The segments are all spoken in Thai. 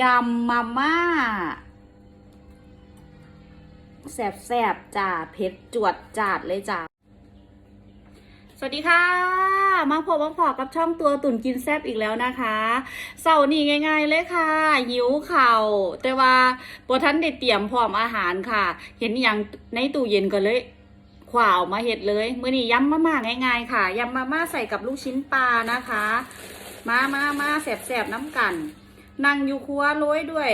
ยำมาม่าแสบๆจ้าเผ็ดจวดจาดเลยจ้าสวัสดีค่ะ มาพบมาพอกับช่องตัวตุ่นกินแซบอีกแล้วนะคะเสาร์นี้ง่าย ๆเลยค่ะ หิวเข่าแต่ว่าบท่านได้เตรียมพร้อมอาหารค่ะ เห็นอย่างในตู้เย็นก็เลยขวาวมาเห็ดเลยมื่อนี้ยำมาม่าง่าย ๆ ค่ะยำมาม่าใส่กับลูกชิ้นปลานะคะ มามามาแสบๆน้ำกัน นั่งอยู่ครัวโรยด้วย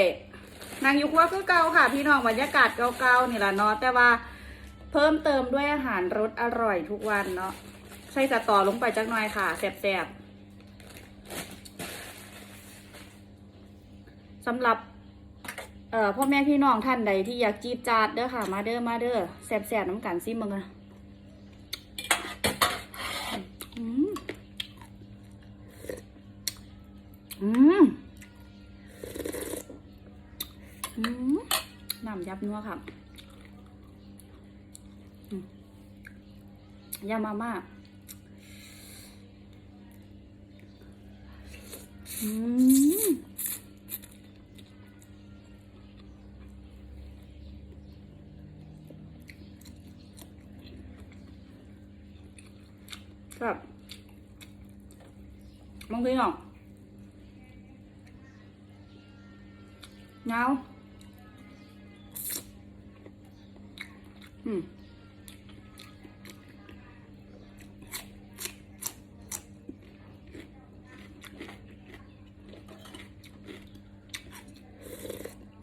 นั่งอยู่ครัวคือเก่าค่ะ พี่น้องบรรยากาศเก่าๆนี่แหละเนาะแต่ว่าเพิ่มเติมด้วยอาหารรสอร่อยทุกวันเนาะใส่สตอลงไปจักหน่อยค่ะแสบๆสำหรับเอ่อพ่อแม่พี่น้องท่านใดที่อยากจีบจาดเด้อค่ะ มาเด้อมาเด้อแสบๆน้ำกันซิมึงอะอืมอืม น้ำยับนัวค่ะยำมาม่าอืมครับมองพี่น้อเงา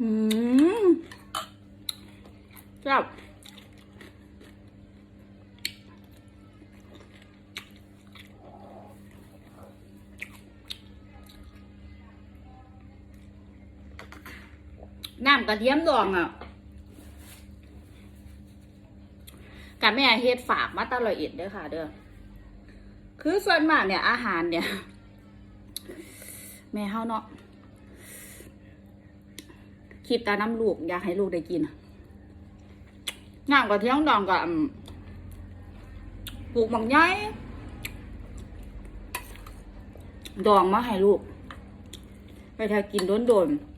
อืมครับน้ำกระเทียมดองอะกับแม่เฮ็ดฝากมาตลอดเอ็ดเด้อค่ะ เด้อ คือส่วนมากเนี่ยอาหารเนี่ย แม่เฮาเนาะ คิดตาน้ำลูก อยากให้ลูกได้กินน้ำกระเที่ยมดองกับปลูกหมักใหญ่ดองมาให้ลูก ไปทากินโดนๆ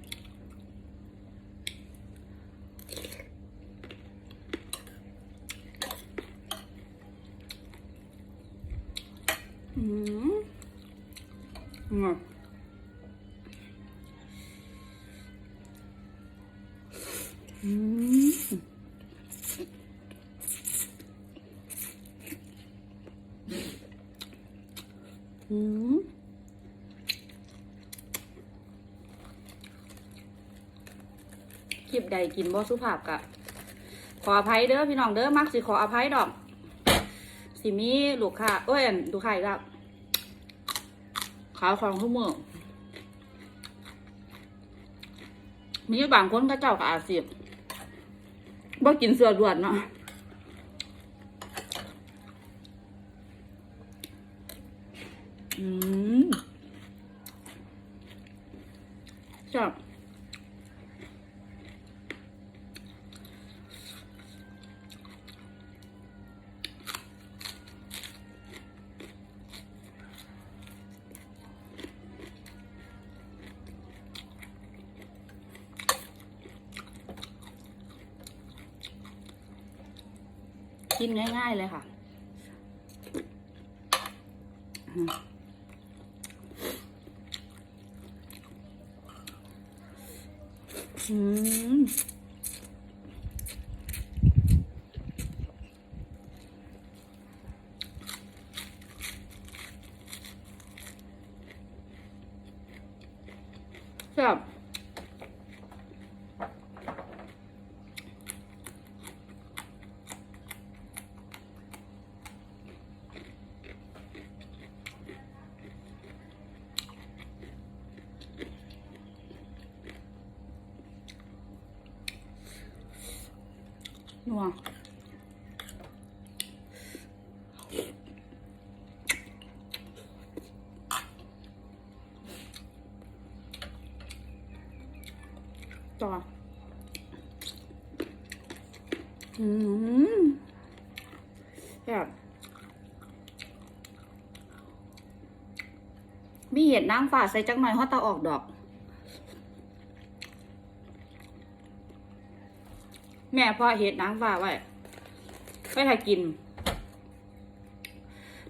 อืมอืม ใดกินบ่สุภาพกะ ขออภัยเด้อพี่น้องเด้อมักสิขออภัยดอก สิมีลูกค้าเอ้ยอันลูกค้าอีกแล้วขายของทุกมือมีบางคนก็เจ้าก็อาสิบ่กินเสือด่วนเนาะอืมชอบ กินง่ายๆเลยค่ะ อืมอืมครับ นัวต่อ อืมแบบมีเห็ดนางฟ้าใส่จังหน่อยฮอตตาออกดอก ม่พ่อเฮ็ดนางฟ้าไว้ไว้ถ้ากิน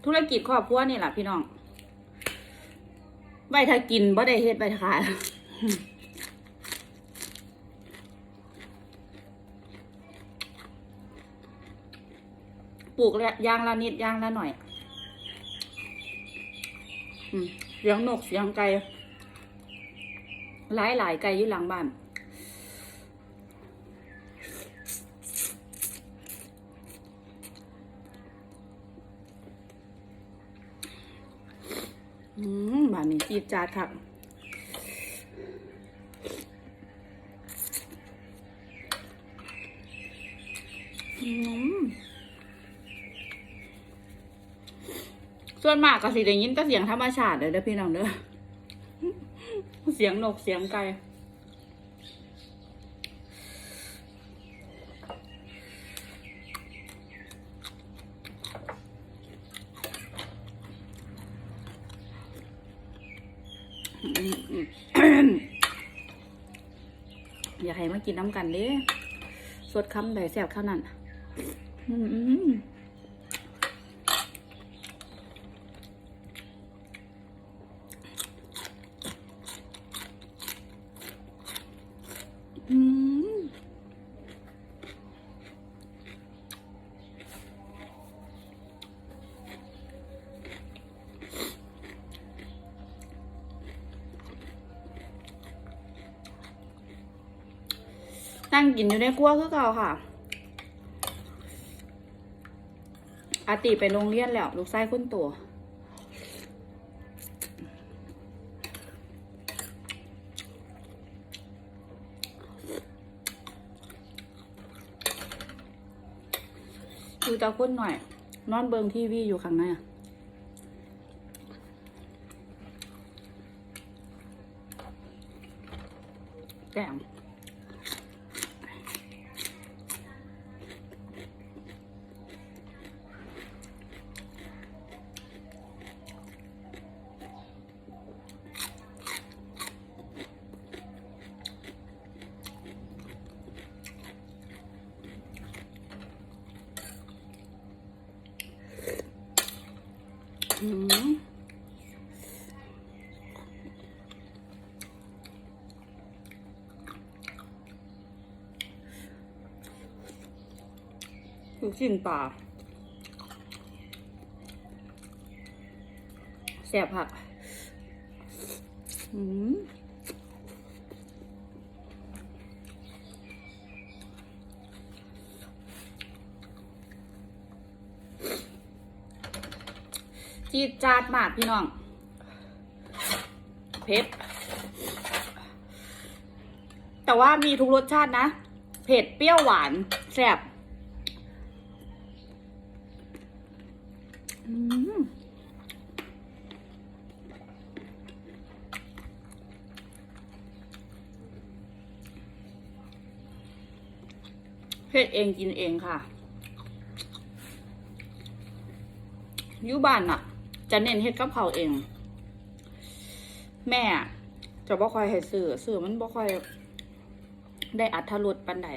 ธุรกิจครอบครัวนี่แหละพี่น้องไว้ถ้ากินบ่ได้เฮ็ดไว้ขายปลูกแล้วยางละนิดยางละหน่อยเสียงนกเสียงไก่หลายหลายๆไก่อยู่หลังบ้าน อืมบ้านนี้จีดจาดค่ะอืมส่วนมากก็สิได้ยินแต่เสียงธรรมชาติเลยเด้อพี่น้องเด้อเสียงนกเสียงไก่ อยากให้มากินน้ำกันเด้สดคำใดแซ่บข้านั้น อืมอืมอืม นั่งกินอยู่ในครัวคือเก่าค่ะ อาติไปโรงเรียนแล้ว ลูกไส้คุ้นตัวคือตาคุ้นหน่อย นอนเบิงทีวีอยู่ข้างในอะ ลูกชิ้นปลาแซ่บผักอืมจีดจาดมากพี่น้อง เผ็ด แต่ว่ามีทุกรสชาตินะ เผ็ด เปรี้ยวหวาน แซ่บอืม เผ็ดเองกินเองค่ะยู่บ้านน่ะ จะเน้นเฮ็ดกับเขาเอง แม่จะบ่ค่อยให้ซื้อซื้อมันบ่ค่อย ได้อัธรสปันใด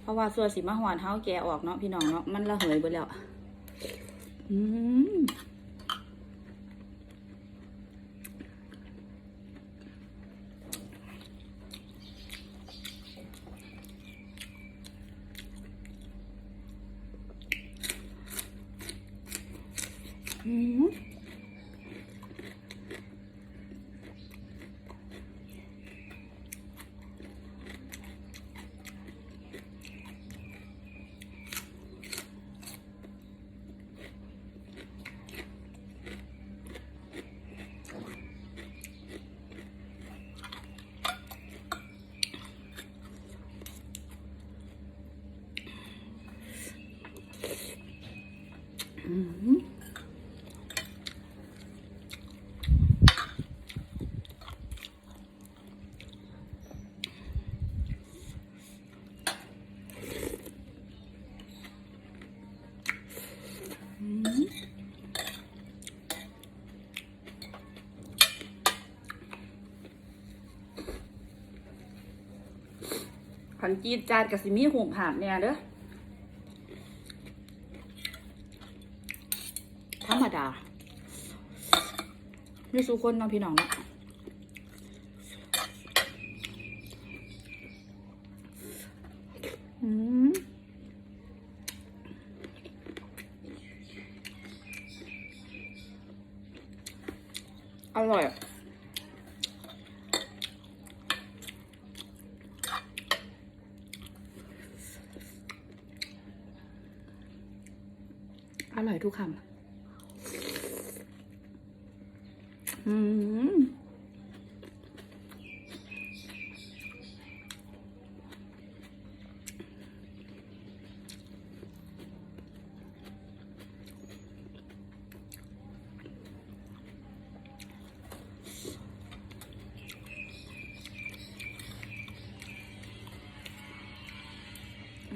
เพราะว่าเส่วนสีมะหวนเท้าแกออกเนาะพี่น้องเนาะมันระเหยไปแล้ว อืมอืม ขันจีดจานกับสิมีหุบหาบเนี่ยเด้อธรรมดานี่สุคนเนาะพี่น้องนะอืมอร่อย อร่อยทุกคำอืม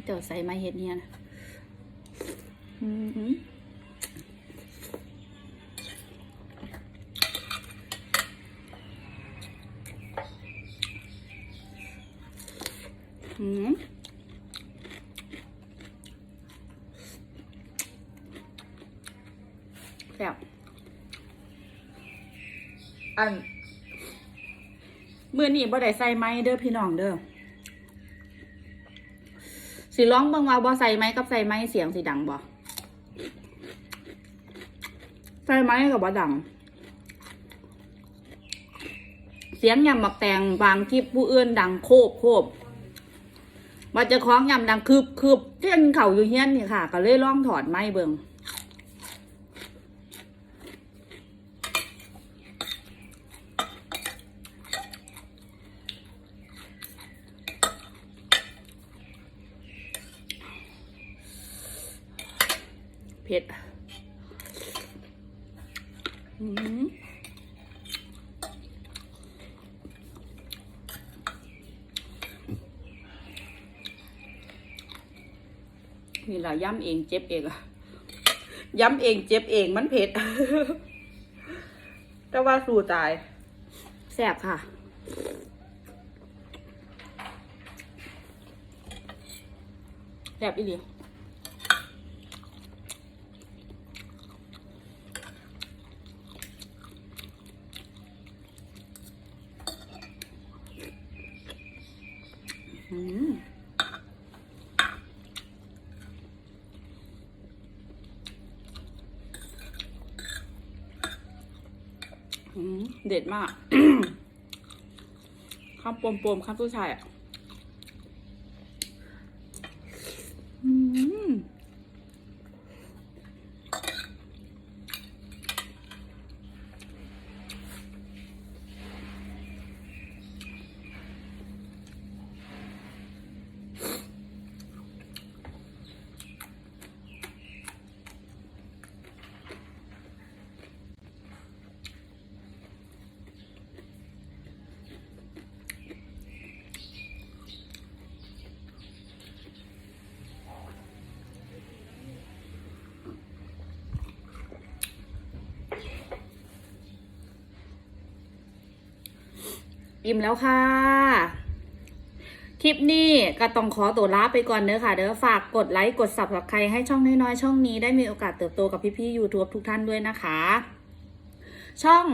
เดี๋ยวใส่มาเห็ดเนี่ยนะ อืมอืมแซ่บอันมือนี่บ่ได้ใส่ไม้เด้อพี่น้องเด้อสิร้องเบิ่งว่าบ่ใส่ไม้กับใส่ไม้เสียงสิดังบ่ ใส่ไม้กับบ่ดัง เสียงยำหมักแตงบางคลิปผู้อื่นดังโคบโคบว่าจะคล้องยำดังคืบคืบเที่ยงเข่าอยู่เฮี้ยนนี่ค่ะ ก็เลยลองถอดไม้เบิงเผ็ดอืม นี่แหละย้ำเองเจ็บเองอะย้ำเองเจ็บเองมันเผ็ด แต่ว่าสู้ตายแซ่บค่ะแซ่บอีหลีอืม อืม เด็ดมาก ข้าวปมปมๆข้าวตู้ชายอะอืม อิ่มแล้วค่ะ คลิปนี้ก็ต้องขอตัวลาไปก่อนเด้อค่ะเด้อฝากกดไลค์กดสับสับใครให้ช่องน้อยๆช่องนี้ได้มีโอกาสเติบโตกับพี่ๆ YouTube ทุกท่านด้วยนะคะ ช่อง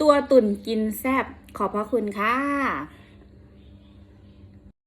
ตัวตุ่นกินแซบขอบพระคุณค่ะ